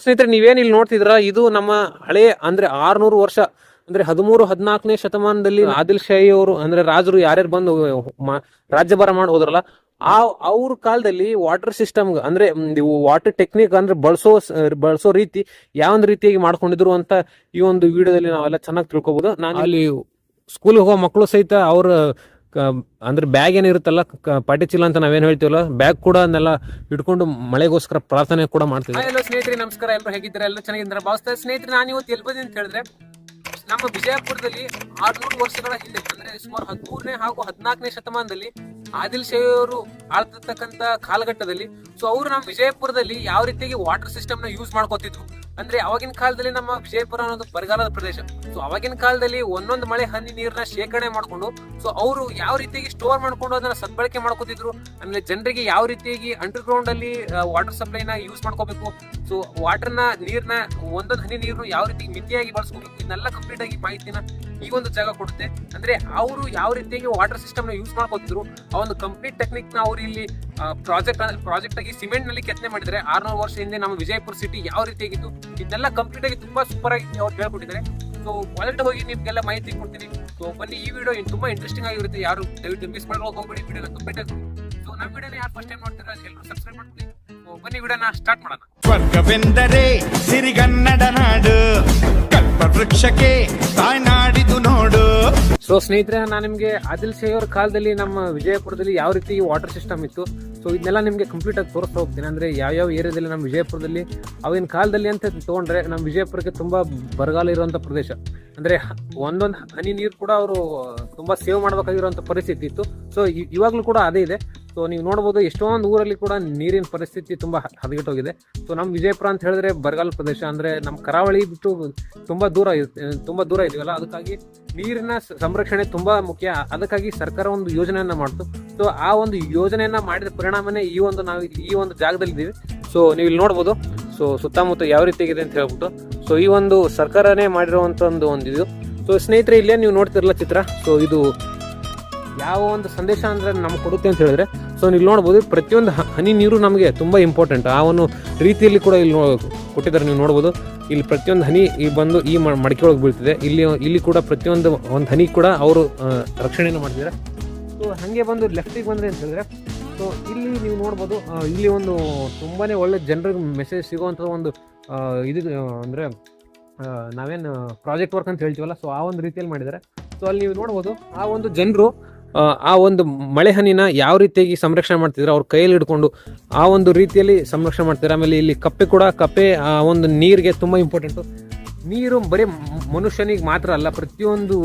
ಸ್ನೇಹಿತರೆ ನೀವೇನು ಇಲ್ಲಿ ನೋಡ್ತಿದ್ರ ಇದು ನಮ್ಮ ಹಳೆ ಅಂದ್ರೆ ಆರ್ನೂರು ವರ್ಷ ಅಂದ್ರೆ ಹದಿಮೂರು ಹದಿನಾಲ್ಕನೇ ಶತಮಾನದಲ್ಲಿ ಆದಿಲ್ ಶಾಹಿ ಅವರು ಅಂದ್ರೆ ರಾಜರು ಯಾರ್ಯಾರು ಬಂದು ರಾಜ್ಯಭಾರ ಮಾಡಿ ಹೋದ್ರಲ್ಲ ಆ ಅವ್ರ ಕಾಲದಲ್ಲಿ ವಾಟರ್ ಸಿಸ್ಟಮ್ ಅಂದ್ರೆ ವಾಟರ್ ಟೆಕ್ನಿಕ್ ಅಂದ್ರೆ ಬಳಸೋ ಬಳಸೋ ರೀತಿ ಯಾವ ಒಂದು ರೀತಿಯಾಗಿ ಮಾಡ್ಕೊಂಡಿದ್ರು ಅಂತ ಈ ಒಂದು ವಿಡಿಯೋದಲ್ಲಿ ನಾವೆಲ್ಲ ಚೆನ್ನಾಗಿ ತಿಳ್ಕೊಬಹುದು ನಾನು ಅಲ್ಲಿ ಸ್ಕೂಲ್ ಹೋಗೋ ಮಕ್ಕಳು ಸಹಿತ ಅವ್ರ ಅಂದ್ರೆ ಬ್ಯಾಗ್ ಏನಿರುತ್ತಲ್ಲ ಪಾಟಿ ಚೀಲ ಅಂತ ನಾವೇನ್ ಹೇಳ್ತೀವಲ್ಲ ಬ್ಯಾಗ್ ಕೂಡ ಅದನ್ನೆಲ್ಲ ಇಟ್ಕೊಂಡು ಮಳೆಗೋಸ್ಕರ ಪ್ರಾರ್ಥನೆ ಕೂಡ ಮಾಡ್ತೀವಿ ಹಲೋ ಸ್ನೇಹಿತರೆ, ನಮಸ್ಕಾರ, ಎಲ್ಲರೂ ಹೇಗಿದ್ದಾರೆ? ಎಲ್ಲ ಚೆನ್ನಾಗಿದ್ದಾರೆ? ಭಾವಿಸ್ತಾರೆ ಸ್ನೇಹಿತರೆ, ನಾನು ಇವತ್ತು ಎಲ್ಲಿ ಅಂತ ಹೇಳಿದ್ರೆ, ನಮ್ಮ ವಿಜಯಪುರದಲ್ಲಿ ಆರ್ನೂರು ವರ್ಷಗಳ ಹಿಂದೆ, ಅಂದ್ರೆ ಸುಮಾರು ಹದಿಮೂರನೇ ಹಾಗೂ ಹದಿನಾಲ್ಕನೇ ಶತಮಾನದಲ್ಲಿ ಆದಿಲ್ ಶೇವರು ಅವರು ಆಳ್ತಿರ್ತಕ್ಕಂತ ಕಾಲಘಟ್ಟದಲ್ಲಿ ಸೊ ಅವರು ನಮ್ಮ ವಿಜಯಪುರದಲ್ಲಿ ಯಾವ ರೀತಿಯಾಗಿ ವಾಟರ್ ಸಿಸ್ಟಮ್ನ ಯೂಸ್ ಮಾಡ್ಕೋತಿದ್ರು? ಅಂದ್ರೆ, ಅವಾಗಿನ ಕಾಲದಲ್ಲಿ ನಮ್ಮ ವಿಜಯಪುರ ಅನ್ನೋದು ಬರಗಾಲದ ಪ್ರದೇಶ. ಸೊ ಅವಾಗಿನ ಕಾಲದಲ್ಲಿ ಒಂದೊಂದು ಮಳೆ ಹನಿ ನೀರನ್ನ ಶೇಖರಣೆ ಮಾಡ್ಕೊಂಡು ಸೊ ಅವರು ಯಾವ ರೀತಿಯಾಗಿ ಸ್ಟೋರ್ ಮಾಡ್ಕೊಂಡು ಅದನ್ನ ಸದ್ಬಳಕೆ ಮಾಡ್ಕೋತಿದ್ರು? ಆಮೇಲೆ ಜನರಿಗೆ ಯಾವ ರೀತಿಯಾಗಿ ಅಂಡರ್ ಗ್ರೌಂಡ್ ಅಲ್ಲಿ ವಾಟರ್ ಸಪ್ಲೈನ ಯೂಸ್ ಮಾಡ್ಕೋಬೇಕು? ಸೊ ವಾಟರ್ನ ನೀರ್ನ, ಒಂದೊಂದು ಹನಿ ನೀರು ಯಾವ ರೀತಿ ಮಿತಿಯಾಗಿ ಬಳಸ್ಕೋಬೇಕು? ಇದನ್ನೆಲ್ಲ ಕಂಪ್ಲೀಟ್ ಆಗಿ ಮಾಹಿತಿನ ಈ ಒಂದು ಜಾಗ ಕೊಡುತ್ತೆ. ಅಂದ್ರೆ ಅವರು ಯಾವ ರೀತಿಯಾಗಿ ವಾಟರ್ ಸಿಸ್ಟಮ್ನ ಯೂಸ್ ಮಾಡ್ಕೋತಿದ್ರು? ಆ ಒಂದು ಕಂಪ್ಲೀಟ್ ಟೆಕ್ನಿಕ್ನ ಅವ್ರು ಇಲ್ಲಿ ಪ್ರಾಜೆಕ್ಟ್ ಪ್ರಾಜೆಕ್ಟ್ ಆಗಿ ಸಿಮೆಂಟ್ನಲ್ಲಿ ಕೆತ್ತನೆ ಮಾಡಿದ್ರೆ ಆರ್ನೂರು ವರ್ಷ ಹಿಂದೆ ನಮ್ಮ ವಿಜಯಪುರ ಸಿಟಿ ಯಾವ ರೀತಿಯಾಗಿತ್ತು? ಇದನ್ನೆಲ್ಲ ಕಂಪ್ಲೀಟ್ ಆಗಿ ತುಂಬಾ ಸೂಪರ್ ಆಗಿ ಅವ್ರು ಹೇಳ್ಕೊಟ್ಟಿದ್ದಾರೆ. ಸೊ ಒಳಗಡೆ ಹೋಗಿ ನಿಮ್ಗೆಲ್ಲ ಮಾಹಿತಿ ಕೊಡ್ತೀನಿ. ಸೊ ಬನ್ನಿ ಈ ವಿಡಿಯೋ ತುಂಬಾ ಇಂಟ್ರೆಸ್ಟಿಂಗ್ ಆಗಿರುತ್ತೆ. ಯಾರು ದಯವಿಟ್ಟು ಮಿಸ್ ಮಾಡ್ಕೊಂಡು ಹೋಗ್ಬೇಡಿ ವಿಡಿಯೋನ ಕಂಪ್ಲೀಟ್ ಆಗಿ ಸೊ ನಮ್ಮ ವಿಡಿಯೋನ ಯಾರು ಫಸ್ಟ್ ಟೈಮ್ ನೋಡ್ತೀರಾ ಎಲ್ಲರೂ ಸಬ್ಸ್ಕ್ರೈಬ್ ಮಾಡ್ತೀನಿ ಸೊ ಬನ್ನಿ ವಿಡಿಯೋನ ಸ್ಟಾರ್ಟ್ ಮಾಡೋಣ. ಸ್ವರ್ಗವೆಂದರೆ ಸಿರಿಗನ್ನಡ ನಾಡು ಕಲ್ಪವೃಕ್ಷಕ್ಕೆ ತಾಯ್ನಾಡಿದು ನೋಡು. ಸೊ ಸ್ನೇಹಿತರೆ ನಾನು ನಿಮಗೆ ಆದಿಲ್ ಸೇವರ್ ಅವ್ರ ಕಾಲದಲ್ಲಿ ನಮ್ಮ ವಿಜಯಪುರದಲ್ಲಿ ಯಾವ ರೀತಿ ವಾಟರ್ ಸಿಸ್ಟಮ್ ಇತ್ತು ಸೊ ಇದನ್ನೆಲ್ಲ ನಿಮಗೆ ಕಂಪ್ಲೀಟ್ ಆಗಿ ತೋರಿಸ್ತಾ ಹೋಗ್ತೀನಿ. ಅಂದರೆ ಯಾವ ಏರಿಯಾದಲ್ಲಿ ನಮ್ಮ ವಿಜಯಪುರದಲ್ಲಿ ಅವಿನ ಕಾಲದಲ್ಲಿ ಅಂತ ತಗೊಂಡ್ರೆ ನಮ್ಮ ವಿಜಯಪುರಕ್ಕೆ ತುಂಬ ಬರಗಾಲ ಇರುವಂಥ ಪ್ರದೇಶ. ಅಂದರೆ ಒಂದೊಂದು ಹನಿ ನೀರು ಕೂಡ ಅವರು ತುಂಬ ಸೇವ್ ಮಾಡಬೇಕಾಗಿರುವಂಥ ಪರಿಸ್ಥಿತಿ ಇತ್ತು. ಸೊ ಇವಾಗಲೂ ಕೂಡ ಅದೇ ಇದೆ. ಸೊ ನೀವು ನೋಡ್ಬೋದು ಎಷ್ಟೊಂದು ಊರಲ್ಲಿ ಕೂಡ ನೀರಿನ ಪರಿಸ್ಥಿತಿ ತುಂಬ ಹದಗೆಟ್ಟೋಗಿದೆ. ಸೊ ನಮ್ಮ ವಿಜಯಪುರ ಅಂತ ಹೇಳಿದ್ರೆ ಬರಗಾಲ ಪ್ರದೇಶ ಅಂದರೆ ನಮ್ಮ ಕರಾವಳಿ ಬಿಟ್ಟು ತುಂಬ ದೂರ ತುಂಬ ದೂರ ಇದೀವಲ್ಲ ಅದಕ್ಕಾಗಿ ನೀರಿನ ಸಂರಕ್ಷಣೆ ತುಂಬ ಮುಖ್ಯ. ಅದಕ್ಕಾಗಿ ಸರ್ಕಾರ ಒಂದು ಯೋಜನೆಯನ್ನು ಮಾಡ್ತು. ಸೊ ಆ ಒಂದು ಯೋಜನೆಯನ್ನು ಮಾಡಿದ ಪರಿಣಾಮನೇ ಈ ಒಂದು ನಾವು ಈ ಒಂದು ಜಾಗದಲ್ಲಿ ಇದ್ದೀವಿ ಸೊ ನೀವು ಇಲ್ಲಿ ನೋಡ್ಬೋದು. ಸೊ ಸುತ್ತಮುತ್ತ ಯಾವ ರೀತಿಯಾಗಿದೆ ಅಂತ ಹೇಳ್ಬಿಟ್ಟು. ಸೊ ಈ ಒಂದು ಸರ್ಕಾರನೇ ಮಾಡಿರುವಂಥ ಒಂದು ಒಂದು ಇದು. ಸೊ ಸ್ನೇಹಿತರೆ, ಇಲ್ಲೇ ನೀವು ನೋಡ್ತಿರಲ್ಲ ಚಿತ್ರ. ಸೊ ಇದು ಯಾವ ಒಂದು ಸಂದೇಶ ಅಂದರೆ ನಮ್ಗೆ ಕೊಡುತ್ತೆ ಅಂತ ಹೇಳಿದ್ರೆ ಸೊ ಇಲ್ಲಿ ನೋಡ್ಬೋದು ಪ್ರತಿಯೊಂದು ಹನಿ ನೀರು ನಮಗೆ ತುಂಬ ಇಂಪಾರ್ಟೆಂಟ್ ಆ ಒಂದು ರೀತಿಯಲ್ಲಿ ಕೂಡ ಇಲ್ಲಿ ಕೊಟ್ಟಿದ್ದಾರೆ ನೀವು ನೋಡ್ಬೋದು. ಇಲ್ಲಿ ಪ್ರತಿಯೊಂದು ಹನಿ ಈ ಬಂದು ಈ ಮಡಿಕೆ ಒಳಗೆ ಬೀಳ್ತಿದೆ. ಇಲ್ಲಿ ಇಲ್ಲಿ ಕೂಡ ಪ್ರತಿಯೊಂದು ಒಂದು ಹನಿ ಕೂಡ ಅವರು ರಕ್ಷಣೆಯನ್ನು ಮಾಡ್ತಿದ್ದಾರೆ. ಸೊ ಹಾಗೆ ಬಂದು ಲೆಫ್ಟಿಗೆ ಬಂದರೆ ಅಂತ ಹೇಳಿದ್ರೆ ಸೊ ಇಲ್ಲಿ ನೀವು ನೋಡ್ಬೋದು ಇಲ್ಲಿ ಒಂದು ತುಂಬಾ ಒಳ್ಳೆ ಜನರಿಗೆ ಮೆಸೇಜ್ ಸಿಗುವಂಥ ಒಂದು ಇದು ಅಂದರೆ ನಾವೇನು ಪ್ರಾಜೆಕ್ಟ್ ವರ್ಕ್ ಅಂತ ಹೇಳ್ತೀವಲ್ಲ ಸೊ ಆ ಒಂದು ರೀತಿಯಲ್ಲಿ ಮಾಡಿದ್ದಾರೆ. ಸೊ ಅಲ್ಲಿ ನೀವು ನೋಡ್ಬೋದು, ಆ ಒಂದು ಜನರು ಆ ಒಂದು ಮಳೆ ಹನಿನ ಯಾವ ರೀತಿಯಾಗಿ ಸಂರಕ್ಷಣೆ ಮಾಡ್ತಿದ್ರು ಅವ್ರ ಕೈಯಲ್ಲಿ ಹಿಡ್ಕೊಂಡು ಆ ಒಂದು ರೀತಿಯಲ್ಲಿ ಸಂರಕ್ಷಣೆ ಮಾಡ್ತಾರೆ ಆಮೇಲೆ ಇಲ್ಲಿ ಕಪ್ಪೆ ಕೂಡ, ಕಪ್ಪೆ, ಆ, ಒಂದು ನೀರಿಗೆ ತುಂಬ ಇಂಪಾರ್ಟೆಂಟು ನೀರು ಬರೀ ಮನುಷ್ಯನಿಗೆ ಮಾತ್ರ ಅಲ್ಲ, ಪ್ರತಿಯೊಂದು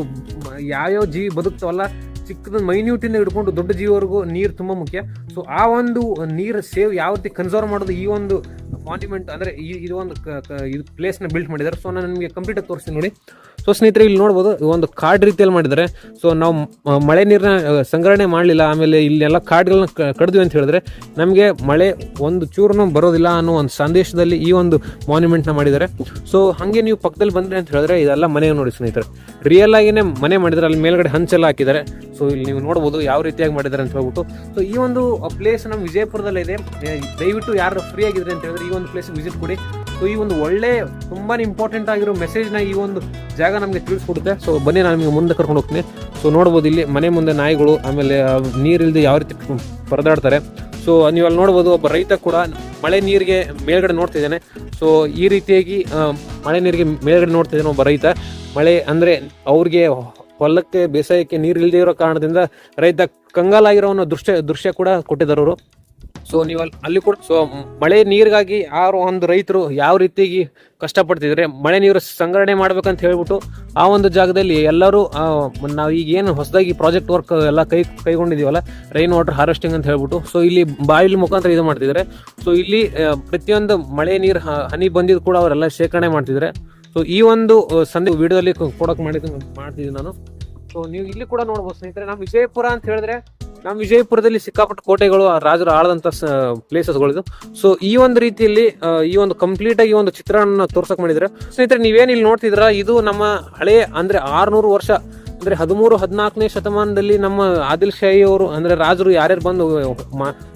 ಯಾವ್ಯಾವ ಜೀವಿ ಬದುಕ್ತವಲ್ಲ ಚಿಕ್ಕದ ಮೈನ್ಯೂಟಿಂದ ಹಿಡ್ಕೊಂಡು ದೊಡ್ಡ ಜೀವವರೆಗೂ ನೀರು ತುಂಬ ಮುಖ್ಯ. ಸೊ ಆ ಒಂದು ನೀರು ಸೇವ್ ಯಾವ ರೀತಿ ಕನ್ಸರ್ವ್ ಮಾಡೋದು ಈ ಒಂದು ಮಾನ್ಯುಮೆಂಟ್ ಅಂದರೆ ಈ ಇದು ಒಂದು ಕ- ಕ- ಇದು ಪ್ಲೇಸ್ನ ಬಿಲ್ಡ್ ಮಾಡಿದ್ದಾರೆ. ಸೊ ನಾನು ನಿಮಗೆ ಕಂಪ್ಲೀಟಾಗಿ ತೋರಿಸ್ತೀನಿ ನೋಡಿ. ಸೊ ಸ್ನೇಹಿತರೆ, ಇಲ್ಲಿ ನೋಡ್ಬೋದು ಒಂದು ಕಾರ್ಡ್ ರೀತಿಯಲ್ಲಿ ಮಾಡಿದ್ದಾರೆ. ಸೊ ನಾವು ಮಳೆ ನೀರನ್ನ ಸಂಗ್ರಹಣೆ ಮಾಡಲಿಲ್ಲ, ಆಮೇಲೆ ಇಲ್ಲೆಲ್ಲ ಕಾರ್ಡ್ಗಳನ್ನ ಕಡಿದ್ವಿ ಅಂತ ಹೇಳಿದ್ರೆ, ನಮಗೆ ಮಳೆ ಒಂದು ಚೂರನ್ನು ಬರೋದಿಲ್ಲ ಅನ್ನೋ ಒಂದು ಸಂದೇಶದಲ್ಲಿ ಈ ಒಂದು ಮಾನ್ಯುಮೆಂಟ್ನ ಮಾಡಿದ್ದಾರೆ. ಸೊ ಹಾಗೆ ನೀವು ಪಕ್ಕದಲ್ಲಿ ಬಂದ್ರೆ ಅಂತ ಹೇಳಿದ್ರೆ, ಇದೆಲ್ಲ ಮನೆ ನೋಡಿ ಸ್ನೇಹಿತರೆ. ರಿಯಲ್ ಆಗಿನೇ ಮನೆ ಮಾಡಿದ್ದಾರೆ, ಅಲ್ಲಿ ಮೇಲ್ಗಡೆ ಹಂಚೆಲ್ಲ ಹಾಕಿದ್ದಾರೆ. ಸೊ ಇಲ್ಲಿ ನೀವು ನೋಡ್ಬೋದು ಯಾವ ರೀತಿಯಾಗಿ ಮಾಡಿದ್ದಾರೆ ಅಂತ ಹೇಳ್ಬಿಟ್ಟು. ಸೊ ಈ ಒಂದು ಪ್ಲೇಸ್ ನಮ್ಮ ವಿಜಯಪುರದಲ್ಲಿದೆ. ದಯವಿಟ್ಟು ಯಾರು ಫ್ರೀ ಆಗಿದ್ರೆ ಅಂತ ಹೇಳಿದ್ರೆ, ಈ ಒಂದು ಪ್ಲೇಸ್ ವಿಸಿಟ್ ಕೊಡಿ. ಸೊ ಈ ಒಂದು ಒಳ್ಳೆ ತುಂಬಾ ಇಂಪಾರ್ಟೆಂಟ್ ಆಗಿರೋ ಮೆಸೇಜ್ನ ಈ ಒಂದು ಜಾಗ ನಮಗೆ ತಿಳಿಸ್ಕೊಡುತ್ತೆ. ಸೊ ಬನ್ನಿ, ನಾನು ನಿಮಗೆ ಮುಂದೆ ಕರ್ಕೊಂಡು ಹೋಗ್ತೀನಿ. ಸೊ ನೋಡ್ಬೋದು ಇಲ್ಲಿ ಮನೆ ಮುಂದೆ ನಾಯಿಗಳು, ಆಮೇಲೆ ನೀರಿಲ್ಲದೆ ನೀರಿಲ್ದೆ ಯಾವ ರೀತಿ ಪರದಾಡ್ತಾರೆ. ಸೊ ನೀವು ಅಲ್ಲಿ ನೋಡ್ಬೋದು, ಒಬ್ಬ ರೈತ ಕೂಡ ಮಳೆ ನೀರಿಗೆ ಮೇಲ್ಗಡೆ ನೋಡ್ತಿದ್ದಾನೆ ಸೊ ಈ ರೀತಿಯಾಗಿ ಮಳೆ ನೀರಿಗೆ ಮೇಲ್ಗಡೆ ನೋಡ್ತಿದ್ದಾನೆ ಒಬ್ಬ ರೈತ. ಮಳೆ ಅಂದ್ರೆ ಅವ್ರಿಗೆ ಹೊಲಕ್ಕೆ, ಬೇಸಾಯಕ್ಕೆ ನೀರು ಇಲ್ಲದೇ ಇರೋ ಕಾರಣದಿಂದ ರೈತ ಕಂಗಾಲಾಗಿರೋ ಅನ್ನೋ ದೃಶ್ಯ ದೃಶ್ಯ ಕೂಡ ಕೊಟ್ಟಿದ್ದಾರೆ ಅವರು. ಸೊ ನೀವು ಅಲ್ಲಿ ಅಲ್ಲಿ ಕೂಡ ಸೊ ಮಳೆ ನೀರಿಗಾಗಿ ಯಾರು ಒಂದು ರೈತರು ಯಾವ ರೀತಿಯಾಗಿ ಕಷ್ಟಪಡ್ತಿದ್ರೆ ಮಳೆ ನೀರು ಸಂಗ್ರಹಣೆ ಮಾಡ್ಬೇಕಂತ ಹೇಳ್ಬಿಟ್ಟು ಆ ಒಂದು ಜಾಗದಲ್ಲಿ ಎಲ್ಲರೂ ನಾವು ಈಗ ಏನು ಹೊಸದಾಗಿ ಪ್ರಾಜೆಕ್ಟ್ ವರ್ಕ್ ಎಲ್ಲ ಕೈ ಕೈಗೊಂಡಿದೀವಲ್ಲ ರೈನ್ ವಾಟರ್ ಹಾರ್ವೆಸ್ಟಿಂಗ್ ಅಂತ ಹೇಳ್ಬಿಟ್ಟು ಸೊ ಇಲ್ಲಿ ಬಾಯಿಲ್ ಮುಖಾಂತರ ಇದು ಮಾಡ್ತಿದ್ದಾರೆ. ಸೊ ಇಲ್ಲಿ ಪ್ರತಿಯೊಂದು ಮಳೆ ನೀರು ಹನಿ ಬಂದಿದ್ದು ಕೂಡ ಅವರೆಲ್ಲ ಶೇಖರಣೆ ಮಾಡ್ತಿದ್ದಾರೆ. ಸೊ ಈ ಒಂದು ಸಂದಿ ಸಂದೇ ವಿಡಿಯೋದಲ್ಲಿ ಕೊಡಕ್ ಮಾಡಿದ್ದು ಮಾಡ್ತಿದ್ದೀನಿ ನಾನು. ಸೊ ನೀವು ಇಲ್ಲಿ ಕೂಡ ನೋಡ್ಬೋದು ಸ್ನೇಹಿತರೆ ನಮ್ಮ ವಿಜಯಪುರ ಅಂತ ಹೇಳಿದ್ರೆ ನಮ್ಮ ವಿಜಯಪುರದಲ್ಲಿ ಸಿಕ್ಕಾಪಟ್ಟು ಕೋಟೆಗಳು ರಾಜರು ಆಳದಂತ ಪ್ಲೇಸಸ್ಗಳಿದು ಸೊ ಈ ಒಂದು ರೀತಿಯಲ್ಲಿ ಈ ಒಂದು ಕಂಪ್ಲೀಟ್ ಆಗಿ ಒಂದು ಚಿತ್ರಣ ತೋರ್ಸಕ್ ಮಾಡಿದ್ರೆ, ಸ್ನೇಹಿತರೆ, ನೀವೇನು ಇಲ್ಲಿ ನೋಡ್ತಿದ್ರ ಇದು ನಮ್ಮ ಹಳೆ, ಅಂದ್ರೆ ಆರ್ನೂರು ವರ್ಷ, ಅಂದ್ರೆ ಹದಿಮೂರು, ಹದಿನಾಲ್ಕನೇ ಶತಮಾನದಲ್ಲಿ ನಮ್ಮ ಆದಿಲ್ ಶಾಹಿ ಅವರು, ಅಂದ್ರೆ ರಾಜರು ಯಾರ್ಯಾರು ಬಂದು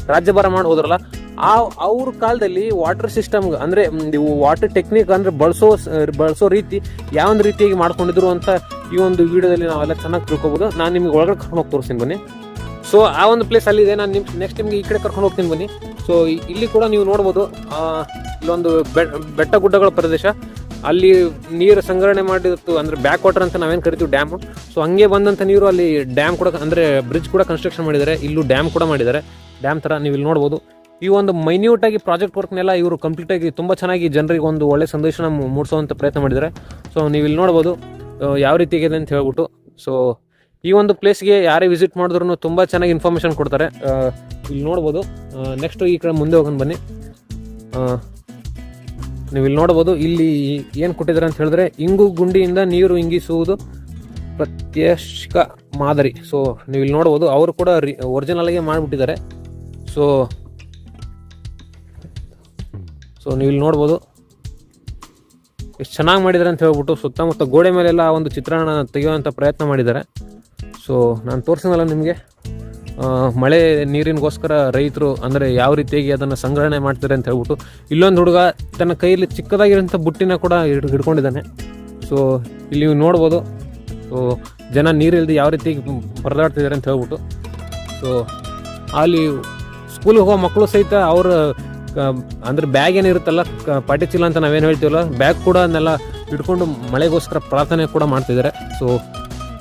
ರಾಜ್ಯಭಾರ ಮಾಡಿ ಹೋದ್ರಲ್ಲ, ಆ, ಅವ್ರ ಕಾಲದಲ್ಲಿ ವಾಟರ್ ಸಿಸ್ಟಮ್ ಅಂದ್ರೆ ನೀವು ವಾಟರ್ ಟೆಕ್ನಿಕ್ ಅಂದ್ರೆ ಬಳಸೋ ಬಳಸೋ ರೀತಿ ಯಾವ ರೀತಿಯಾಗಿ ಮಾಡ್ಕೊಂಡಿದ್ರು ಅಂತ ಈ ಒಂದು ವಿಡಿಯೋದಲ್ಲಿ ನಾವೆಲ್ಲ ಚೆನ್ನಾಗಿ ತಿಳ್ಕೊಬೋದು. ನಾನು ನಿಮ್ಗೆ ಒಳಗಡೆ ಕರ್ಕೊಂಡು ಹೋಗಿ ತೋರಿಸ್ತೀನಿ ಬನ್ನಿ. ಸೊ ಆ ಒಂದು ಪ್ಲೇಸ್ ಅಲ್ಲಿದೆ. ನಾನು ನಿಮ್ ನೆಕ್ಸ್ಟ್ ನಿಮ್ಗೆ ಈ ಕಡೆ ಕರ್ಕೊಂಡು ಹೋಗ್ತೀನಿ ಬನ್ನಿ. ಸೊ ಇಲ್ಲಿ ಕೂಡ ನೀವು ನೋಡ್ಬೋದು ಇಲ್ಲೊಂದು ಬೆಟ್ಟ ಗುಡ್ಡಗಳ ಪ್ರದೇಶ. ಅಲ್ಲಿ ನೀರು ಸಂಗ್ರಹಣೆ ಮಾಡಿತ್ತು ಅಂದ್ರೆ ಬ್ಯಾಕ್ ವಾಟರ್ ಅಂತ ನಾವೇನು ಕರಿತೀವಿ ಡ್ಯಾಮು ಸೊ ಹಂಗೆ ಬಂದಂಥ ನೀರು ಅಲ್ಲಿ ಡ್ಯಾಮ್ ಕೂಡ, ಅಂದರೆ ಬ್ರಿಡ್ಜ್ ಕೂಡ ಕನ್ಸ್ಟ್ರಕ್ಷನ್ ಮಾಡಿದ್ದಾರೆ. ಇಲ್ಲೂ ಡ್ಯಾಮ್ ಕೂಡ ಮಾಡಿದ್ದಾರೆ. ಡ್ಯಾಮ್ ಥರ ನೀವು ಇಲ್ಲಿ ನೋಡ್ಬೋದು. ಈ ಒಂದು ಮೈನ್ಯೂಟ್ ಆಗಿ ಪ್ರಾಜೆಕ್ಟ್ ವರ್ಕ್ನೆಲ್ಲ ಇವರು ಕಂಪ್ಲೀಟ್ ಆಗಿ ತುಂಬ ಚೆನ್ನಾಗಿ ಜನರಿಗೆ ಒಂದು ಒಳ್ಳೆ ಸಂದೇಶನ ಮೂಡಿಸುವಂಥ ಪ್ರಯತ್ನ ಮಾಡಿದ್ದಾರೆ. ಸೊ ನೀವು ಇಲ್ಲಿ ನೋಡ್ಬೋದು ಯಾವ ರೀತಿ ಇದೆ ಅಂತ ಹೇಳ್ಬಿಟ್ಟು. ಸೊ ಈ ಒಂದು ಪ್ಲೇಸ್ಗೆ ಯಾರೇ ವಿಸಿಟ್ ಮಾಡಿದ್ರು ತುಂಬ ಚೆನ್ನಾಗಿ ಇನ್ಫಾರ್ಮೇಷನ್ ಕೊಡ್ತಾರೆ. ಇಲ್ಲಿ ನೋಡ್ಬೋದು. ನೆಕ್ಸ್ಟ್ ಈ ಕಡೆ ಮುಂದೆ ಹೋಗೋಣ ಬನ್ನಿ. ನೀವು ಇಲ್ಲಿ ನೋಡ್ಬೋದು. ಇಲ್ಲಿ ಏನು ಕೊಟ್ಟಿದ್ದಾರೆ ಅಂತ ಹೇಳಿದ್ರೆ, ಇಂಗು ಗುಂಡಿಯಿಂದ ನೀರು ಇಂಗಿಸುವುದು ಪ್ರತ್ಯಕ್ಷ ಮಾದರಿ. ಸೊ ನೀವು ಇಲ್ಲಿ ನೋಡ್ಬೋದು. ಅವರು ಕೂಡ ರಿ ಆಗಿ ಮಾಡಿಬಿಟ್ಟಿದ್ದಾರೆ. ಸೊ ಸೊ ನೀವು ಇಲ್ಲಿ ನೋಡ್ಬೋದು. ಎಷ್ಟು ಚೆನ್ನಾಗಿ ಮಾಡಿದ್ದಾರೆ ಅಂತ ಹೇಳ್ಬಿಟ್ಟು ಸುತ್ತಮುತ್ತ ಗೋಡೆ ಮೇಲೆಲ್ಲ ಒಂದು ಚಿತ್ರಣ ತೆಗೆಯುವಂಥ ಪ್ರಯತ್ನ ಮಾಡಿದ್ದಾರೆ. ಸೊ ನಾನು ತೋರಿಸಿದಲ್ಲ ನಿಮಗೆ. ಮಳೆ ನೀರಿನಗೋಸ್ಕರ ರೈತರು ಅಂದರೆ ಯಾವ ರೀತಿಯಾಗಿ ಅದನ್ನು ಸಂಗ್ರಹಣೆ ಮಾಡ್ತಾರೆ ಅಂತ ಹೇಳ್ಬಿಟ್ಟು, ಇಲ್ಲೊಂದು ಹುಡುಗ ತನ್ನ ಕೈಯಲ್ಲಿ ಚಿಕ್ಕದಾಗಿರೋಂಥ ಬುಟ್ಟಿನ ಕೂಡ ಹಿಡ್- ಹಿಡ್ಕೊಂಡಿದ್ದಾನೆ. ಸೊ ಇಲ್ಲಿ ನೀವು ನೋಡ್ಬೋದು. ಸೊ ಜನ ನೀರಿಲ್ದೆ ಯಾವ ರೀತಿಯಾಗಿ ಪರದಾಡ್ತಿದ್ದಾರೆ ಅಂತ ಹೇಳ್ಬಿಟ್ಟು. ಸೊ ಅಲ್ಲಿ ಸ್ಕೂಲಿಗೆ ಹೋಗೋ ಮಕ್ಕಳು ಸಹಿತ ಅವ್ರ ಅಂದರೆ ಬ್ಯಾಗ್ ಏನಿರುತ್ತಲ್ಲ ಕ- ಚೀಲ ಅಂತ ನಾವೇನು ಹೇಳ್ತೀವಲ್ಲ ಬ್ಯಾಗ್ ಕೂಡ ಅದನ್ನೆಲ್ಲ ಇಟ್ಕೊಂಡು ಮಳೆಗೋಸ್ಕರ ಪ್ರಾರ್ಥನೆ ಕೂಡ ಮಾಡ್ತಿದ್ದಾರೆ ಸೊ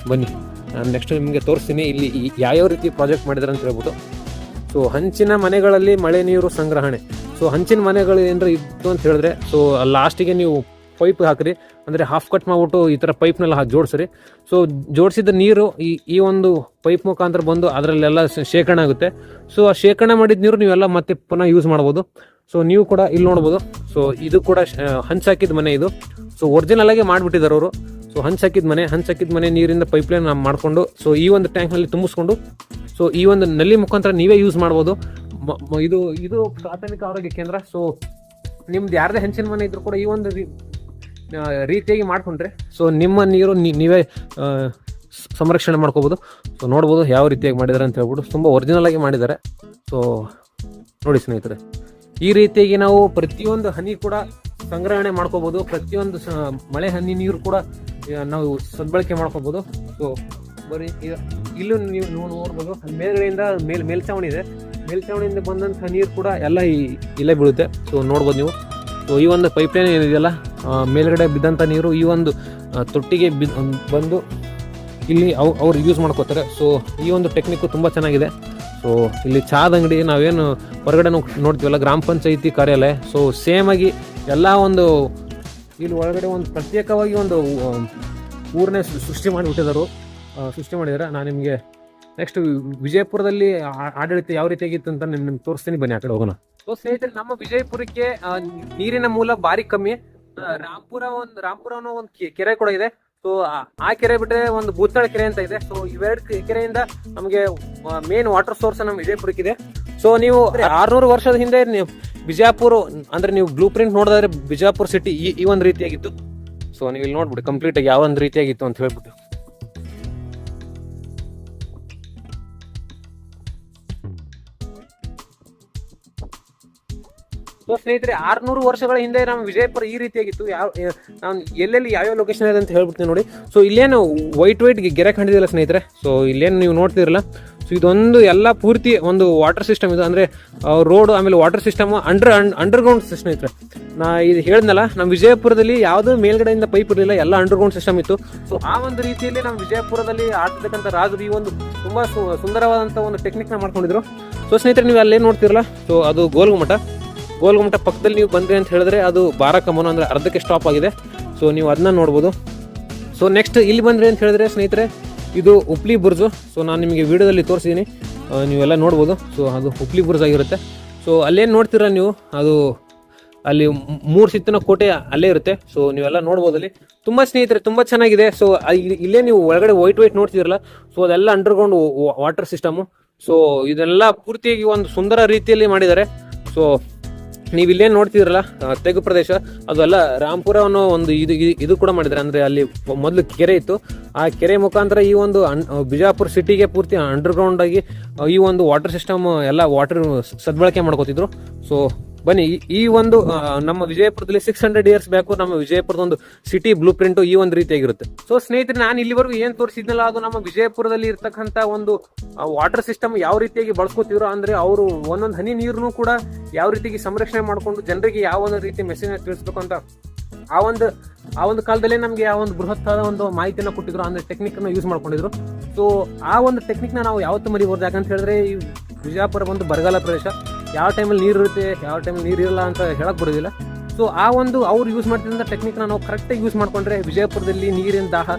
ಬನ್ನಿ. ನಾನು ನೆಕ್ಸ್ಟ್ ನಿಮಗೆ ತೋರಿಸ್ತೀನಿ. ಇಲ್ಲಿ ಯಾವ್ಯಾವ ರೀತಿ ಪ್ರಾಜೆಕ್ಟ್ ಮಾಡಿದ್ರೆ ಅಂತ ಹೇಳ್ಬೋದು ಸೊ ಹಂಚಿನ ಮನೆಗಳಲ್ಲಿ ಮಳೆ ನೀರು ಸಂಗ್ರಹಣೆ. ಸೊ ಹಂಚಿನ ಮನೆಗಳು ಏನಾರ ಇತ್ತು ಅಂತ ಹೇಳಿದ್ರೆ ಸೊ ಲಾಸ್ಟಿಗೆ ನೀವು ಪೈಪ್ ಹಾಕ್ರಿ. ಅಂದರೆ ಹಾಫ್ ಕಟ್ ಮಾಡ್ಬಿಟ್ಟು ಈ ಥರ ಪೈಪ್ನೆಲ್ಲ ಹಾಕಿ ಜೋಡಿಸ್ರಿ. ಸೊ ಜೋಡಿಸಿದ ನೀರು ಈ ಈ ಒಂದು ಪೈಪ್ ಮುಖಾಂತರ ಬಂದು ಅದರಲ್ಲೆಲ್ಲ ಶೇಖರಣೆ ಆಗುತ್ತೆ. ಸೊ ಆ ಶೇಖರಣೆ ಮಾಡಿದ ನೀರು ನೀವೆಲ್ಲ ಮತ್ತೆ ಪುನಃ ಯೂಸ್ ಮಾಡ್ಬೋದು. ಸೊ ನೀವು ಕೂಡ ಇಲ್ಲಿ ನೋಡ್ಬೋದು. ಸೊ ಇದು ಕೂಡ ಹಂಚಾಕಿದ ಮನೆ ಇದು. ಸೊ ಒರಿಜಿನಲ್ ಆಗಿ ಮಾಡಿಬಿಟ್ಟಿದ್ದಾರೆ ಅವರು. ಸೊ ಮನೆ, ಹಂಚ್ ಹಾಕಿದ ಮನೆ ನೀರಿಂದ ಪೈಪ್ಲೈನ್ ಮಾಡಿಕೊಂಡು ಸೊ ಈ ಒಂದು ಟ್ಯಾಂಕ್ನಲ್ಲಿ ತುಂಬಿಸ್ಕೊಂಡು ಸೊ ಈ ಒಂದು ನಲ್ಲಿ ಮುಖಾಂತರ ನೀವೇ ಯೂಸ್ ಮಾಡ್ಬೋದು. ಇದು ಇದು ಪ್ರಾಥಮಿಕ ಆರೋಗ್ಯ ಕೇಂದ್ರ ಸೊ ನಿಮ್ದು ಯಾರದೇ ಹೆಂಚಿನ ಮನೆ ಇದ್ರೂ ಕೂಡ ಈ ಒಂದು ರೀತಿಯಾಗಿ ಮಾಡ್ಕೊಂಡ್ರೆ ಸೊ ನಿಮ್ಮ ನೀರು ನೀವೇ ಸಂರಕ್ಷಣೆ ಮಾಡ್ಕೋಬೋದು. ಸೊ ನೋಡ್ಬೋದು ಯಾವ ರೀತಿಯಾಗಿ ಮಾಡಿದ್ದಾರೆ ಅಂತ ಹೇಳ್ಬಿಟ್ಟು, ತುಂಬ ಒರಿಜಿನಲ್ ಆಗಿ ಮಾಡಿದ್ದಾರೆ. ಸೊ ನೋಡಿ ಸ್ನೇಹಿತರೆ, ಈ ರೀತಿಯಾಗಿ ನಾವು ಪ್ರತಿಯೊಂದು ಹನಿ ಕೂಡ ಸಂಗ್ರಹಣೆ ಮಾಡ್ಕೋಬೋದು. ಪ್ರತಿಯೊಂದು ಮಳೆ ಹನಿ ನೀರು ಕೂಡ ನಾವು ಸದ್ಬಳಕೆ ಮಾಡ್ಕೋಬೋದು ಸೊ ಬರೀ ಈಗ ಇಲ್ಲೂ ನೀವು ನೀವು ನೋಡ್ಬೋದು. ಮೇಲ್ಗಡೆಯಿಂದ ಮೇಲ್ ಮೇಲ್ಛಾವಣಿ ಇದೆ. ಮೇಲ್ಚಾವಣಿಯಿಂದ ಬಂದಂಥ ನೀರು ಕೂಡ ಎಲ್ಲ ಈ ಇಲ್ಲೇ ಬೀಳುತ್ತೆ. ಸೊ ನೋಡ್ಬೋದು ನೀವು. ಸೊ ಈ ಒಂದು ಪೈಪ್ಲೈನ್ ಏನಿದೆಯಲ್ಲ ಮೇಲ್ಗಡೆ ಬಿದ್ದಂಥ ನೀರು ಈ ಒಂದು ತೊಟ್ಟಿಗೆ ಬಂದು ಇಲ್ಲಿ ಅವ್ ಅವ್ರು ಯೂಸ್ ಮಾಡ್ಕೋತಾರೆ. ಸೊ ಈ ಒಂದು ಟೆಕ್ನಿಕ್ಕು ತುಂಬ ಚೆನ್ನಾಗಿದೆ. ಸೊ ಇಲ್ಲಿ ಚಹಾದ ಅಂಗಡಿ ನಾವೇನು ಹೊರಗಡೆ ನೋಡ್- ನೋಡ್ತೀವಲ್ಲ, ಗ್ರಾಮ ಪಂಚಾಯಿತಿ ಕಾರ್ಯಾಲಯ. ಸೊ ಸೇಮಾಗಿ ಎಲ್ಲ ಒಂದು ಇಲ್ಲಿ ಒಳಗಡೆ ಒಂದು ಪ್ರತ್ಯೇಕವಾಗಿ ಒಂದು ಊರನ್ನೇ ಸೃಷ್ಟಿ ಸೃಷ್ಟಿ ಮಾಡಿಬಿಟ್ಟಿದ್ದಾರೆ. ಸೃಷ್ಟಿ ಮಾಡಿದ್ದಾರೆ ನಾನು ನಿಮಗೆ ನೆಕ್ಸ್ಟ್ ವಿಜಯಪುರದಲ್ಲಿ ಆಡಳಿತ ಯಾವ ರೀತಿಯಾಗಿತ್ತು ಅಂತ ನಿಮ್ಗೆ ನಿಮ್ಗೆ ತೋರಿಸ್ತೀನಿ. ಬನ್ನಿ, ಆ ಕಡೆ ಹೋಗೋಣ. ಸೊ ಸ್ನೇಹಿತರೆ ನಮ್ಮ ವಿಜಯಪುರಕ್ಕೆ ನೀರಿನ ಮೂಲ ಭಾರಿ ಕಮ್ಮಿ. ರಾಂಪುರ ಒಂದು, ರಾಂಪುರ ಅನ್ನೋ ಒಂದು ಕೆರೆ ಕೂಡ ಇದೆ. ಸೊ ಆ ಕೆರೆ ಬಿಟ್ಟರೆ ಒಂದು ಭೂತಾಳ ಕೆರೆ ಅಂತ ಇದೆ. ಸೊ ಇವೆರಡು ಕೆರೆಯಿಂದ ನಮಗೆ ಮೇನ್ ವಾಟರ್ ಸೋರ್ಸ್ ನಮ್ಮ ವಿಜಯಪುರಕ್ಕಿದೆ. ಸೊ ನೀವು ಆರ್ನೂರು ವರ್ಷದ ಹಿಂದೆ ನೀವು ಬಿಜಾಪುರ, ಅಂದ್ರೆ ನೀವು ಬ್ಲೂ ಪ್ರಿಂಟ್ ನೋಡಿದ್ರೆ ಬಿಜಾಪುರ ಸಿಟಿ ಈ ಈ ಒಂದು ರೀತಿಯಾಗಿತ್ತು. ಸೊ ನೀವು ಇಲ್ಲಿ ನೋಡ್ಬಿಡಿ ಕಂಪ್ಲೀಟ್ ಆಗಿ ಯಾವ ಒಂದು ರೀತಿಯಾಗಿತ್ತು ಅಂತ ಹೇಳ್ಬಿಟ್ಟು. ಸೊ ಸ್ನೇಹಿತರೆ, ಆರ್ನೂರು ವರ್ಷಗಳ ಹಿಂದೆ ನಮ್ಮ ವಿಜಯಪುರ ಈ ರೀತಿಯಾಗಿತ್ತು. ಯಾವ ನಾನು ಎಲ್ಲೆಲ್ಲಿ ಯಾವ್ಯಾವ ಲೊಕೇಶನ್ ಇದೆ ಅಂತ ಹೇಳ್ಬಿಡ್ತೀನಿ ನೋಡಿ. ಸೊ ಇಲ್ಲೇನು ವೈಟ್ ವೈಟ್ ಗೆರೆ ಕಂಡಿದಿಲ್ಲ ಸ್ನೇಹಿತರೆ? ಸೊ ಇಲ್ಲೇನು ನೀವು ನೋಡ್ತಿರಲ್ಲ. ಸೊ ಇದೊಂದು ಎಲ್ಲ ಪೂರ್ತಿ ಒಂದು ವಾಟರ್ ಸಿಸ್ಟಮ್ ಇದು. ಅಂದರೆ ರೋಡ್ ಆಮೇಲೆ ವಾಟರ್ ಸಿಸ್ಟಮ್ ಅಂಡರ್ ಅಂಡರ್ಗ್ರೌಂಡ್ ಇತ್ತು. ನಾ ಇದು ಹೇಳಿದ್ನಲ್ಲ ನಮ್ಮ ವಿಜಯಪುರದಲ್ಲಿ ಯಾವುದೂ ಮೇಲ್ಗಡೆಯಿಂದ ಪೈಪ್ ಇರಲಿಲ್ಲ, ಎಲ್ಲ ಅಂಡರ್ಗ್ರೌಂಡ್ ಸಿಸ್ಟಮ್ ಇತ್ತು. ಸೊ ಆ ಒಂದು ರೀತಿಯಲ್ಲಿ ನಮ್ಮ ವಿಜಯಪುರದಲ್ಲಿ ಆಡ್ತಕ್ಕಂಥ ರಾಜರು ಈ ಒಂದು ತುಂಬ ಸುಂದರವಾದಂಥ ಒಂದು ಟೆಕ್ನಿಕ್ನ ಮಾಡ್ಕೊಂಡಿದ್ರು. ಸೊ ಸ್ನೇಹಿತರೆ, ನೀವು ಅಲ್ಲೇ ನೋಡ್ತಿರಲ್ಲ, ಸೊ ಅದು ಗೋಲ್ಗುಮಠ ಗೋಲ್ಗುಮಠ ಪಕ್ಕದಲ್ಲಿ ನೀವು ಬಂದ್ರಿ ಅಂತ ಹೇಳಿದ್ರೆ ಅದು ಬಾರಕಮನ ಅಂದ್ರೆ ಅರ್ಧಕ್ಕೆ ಸ್ಟಾಪ್ ಆಗಿದೆ. ಸೊ ನೀವು ಅದನ್ನ ನೋಡ್ಬೋದು. ಸೊ ನೆಕ್ಸ್ಟ್ ಇಲ್ಲಿ ಬಂದ್ರಿ ಅಂತ ಹೇಳಿದ್ರೆ, ಸ್ನೇಹಿತರೆ ಇದು ಉಪ್ಲಿ ಬುರ್ಜು. ಸೊ ನಾನು ನಿಮಗೆ ವಿಡಿಯೋದಲ್ಲಿ ತೋರಿಸಿದ್ದೀನಿ ನೀವೆಲ್ಲ ನೋಡ್ಬೋದು. ಸೊ ಅದು ಉಪ್ಲಿ ಬುರ್ಜ್ ಆಗಿರುತ್ತೆ. ಸೊ ಅಲ್ಲೇನು ನೋಡ್ತೀರಾ ನೀವು? ಅದು ಅಲ್ಲಿ ಮೂರು ಸಿತ್ತಿನ ಕೋಟೆ ಅಲ್ಲೇ ಇರುತ್ತೆ. ಸೊ ನೀವೆಲ್ಲ ನೋಡ್ಬೋದು ಅಲ್ಲಿ. ತುಂಬ ಸ್ನೇಹಿತರೆ, ತುಂಬ ಚೆನ್ನಾಗಿದೆ. ಸೊ ಇಲ್ಲೇ ನೀವು ಒಳಗಡೆ ವೈಟ್ ವೈಟ್ ನೋಡ್ತಿದ್ರಲ್ಲ? ಸೊ ಅದೆಲ್ಲ ಅಂಡರ್ಗ್ರೌಂಡ್ ವಾಟರ್ ಸಿಸ್ಟಮು ಸೊ ಇದೆಲ್ಲ ಪೂರ್ತಿಯಾಗಿ ಒಂದು ಸುಂದರ ರೀತಿಯಲ್ಲಿ ಮಾಡಿದ್ದಾರೆ. ಸೊ ನೀವು ಇಲ್ಲೇನು ನೋಡ್ತಿದ್ರಲ್ಲ ತೆಗು ಪ್ರದೇಶ, ಅದೆಲ್ಲ ರಾಮ್ಪುರ ಅನ್ನೋ ಒಂದು ಇದು, ಇದು- ಕೂಡ ಮಾಡಿದ್ದಾರೆ. ಅಂದರೆ ಅಲ್ಲಿ ಮೊದಲು ಕೆರೆ ಇತ್ತು. ಆ ಕೆರೆ ಮುಖಾಂತರ ಈ ಒಂದು ಬಿಜಾಪುರ ಸಿಟಿಗೆ ಪೂರ್ತಿ ಅಂಡರ್ಗ್ರೌಂಡ್ ಆಗಿ ಈ ಒಂದು ವಾಟರ್ ಸಿಸ್ಟಮ್ ಎಲ್ಲ ವಾಟರ್ ಸದ್ಬಳಕೆ ಮಾಡ್ಕೋತಿದ್ರು. ಸೊ ಬನ್ನಿ, ಈ- ಒಂದು ನಮ್ಮ ವಿಜಯಪುರದಲ್ಲಿ ಸಿಕ್ಸ್ ಹಂಡ್ರೆಡ್ ಇಯರ್ಸ್ ಬ್ಯಾಕು ನಮ್ಮ ವಿಜಯಪುರದ ಒಂದು ಸಿಟಿ ಬ್ಲೂ ಪ್ರಿಂಟ್ ಈ ಒಂದು ರೀತಿಯಾಗಿರುತ್ತೆ. ಸೊ ಸ್ನೇಹಿತರೆ, ನಾನು ಇಲ್ಲಿವರೆಗೂ ಏನ್ ತೋರಿಸಿದ್ನಲ್ಲ, ಅದು ನಮ್ಮ ವಿಜಯಪುರದಲ್ಲಿ ಇರ್ತಕ್ಕಂಥ ಒಂದು ವಾಟರ್ ಸಿಸ್ಟಮ್ ಯಾವ ರೀತಿಯಾಗಿ ಬಳಸ್ಕೋತಿದ್ರು ಅಂದ್ರೆ ಅವರು ಒಂದೊಂದು ಹನಿ ನೀರನ್ನು ಕೂಡ ಯಾವ ರೀತಿಯಾಗಿ ಸಂರಕ್ಷಣೆ ಮಾಡಿಕೊಂಡು ಜನರಿಗೆ ಯಾವ ಒಂದು ರೀತಿ ಮೆಸೇಜ್ ತಿಳಿಸ್ಬೇಕು ಅಂತ ಆ ಒಂದು ಆ ಒಂದು ಕಾಲದಲ್ಲಿ ನಮಗೆ ಆ ಒಂದು ಬೃಹತ್ತಾದ ಒಂದು ಮಾಹಿತಿಯನ್ನು ಕೊಟ್ಟಿದ್ರು, ಅಂದ್ರೆ ಟೆಕ್ನಿಕ್ ಅನ್ನು ಯೂಸ್ ಮಾಡ್ಕೊಂಡಿದ್ರು. ಸೊ ಆ ಒಂದು ಟೆಕ್ನಿಕ್ನ ನಾವು ಯಾವತ್ತೂ ಮರಿಬೋದು ಯಾಕಂತ ಹೇಳಿದ್ರೆ, ಈ ವಿಜಯಪುರ ಒಂದು ಬರಗಾಲ ಪ್ರದೇಶ. ಯಾವ ಟೈಮಲ್ಲಿ ನೀರು ಇರುತ್ತೆ, ಯಾವ ಟೈಮಲ್ಲಿ ನೀರು ಇರಲ್ಲ ಅಂತ ಹೇಳಕ್ಕೆ ಬರೋದಿಲ್ಲ. ಸೊ ಆ ಒಂದು ಅವ್ರು ಯೂಸ್ ಮಾಡ್ತಿದ್ದಂಥ ಟೆಕ್ನಿಕ್ನ ನಾವು ಕರೆಕ್ಟಾಗಿ ಯೂಸ್ ಮಾಡಿಕೊಂಡ್ರೆ ವಿಜಯಪುರದಲ್ಲಿ ನೀರಿನ ದಾಹ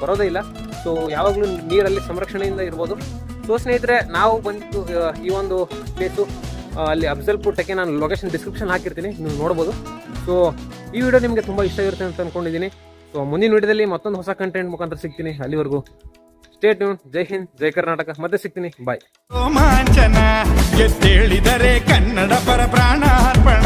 ಬರೋದೇ ಇಲ್ಲ. ಸೊ ಯಾವಾಗಲೂ ನೀರಲ್ಲಿ ಸಂರಕ್ಷಣೆಯಿಂದ ಇರ್ಬೋದು. ಸೊ ಸ್ನೇಹಿತರೆ, ನಾವು ಬಂದಿದ್ದು ಈ ಒಂದು ಪ್ಲೇಸು ಅಲ್ಲಿ ಅಫ್ಜಲ್ಪುರ್ ನಾನು ಲೊಕೇಶನ್ ಡಿಸ್ಕ್ರಿಪ್ಷನ್ ಹಾಕಿರ್ತೀನಿ, ನೀವು ನೋಡ್ಬೋದು. ಸೊ ಈ ವಿಡಿಯೋ ನಿಮಗೆ ತುಂಬ ಇಷ್ಟ ಇರುತ್ತೆ ಅಂತ ಅನ್ಕೊಂಡಿದ್ದೀನಿ. ಸೊ ಮುಂದಿನ ವಿಡಿಯೋದಲ್ಲಿ ಮತ್ತೊಂದು ಹೊಸ ಕಂಟೆಂಟ್ ಮುಖಾಂತರ ಸಿಗ್ತೀನಿ. ಅಲ್ಲಿವರೆಗೂ. ಸ್ಟೇಟ್ ಜೈ ಹಿಂದ್ ಜೈ ಕರ್ನಾಟಕ ಮತ್ತೆ ಸಿಗ್ತೀನಿ. ಬಾಯ್ ರೋಮಾಂಚನ ಎದ್ದೇಳಿದರೆ ಕನ್ನಡ ಪರ ಪ್ರಾಣ ಅರ್ಪಣ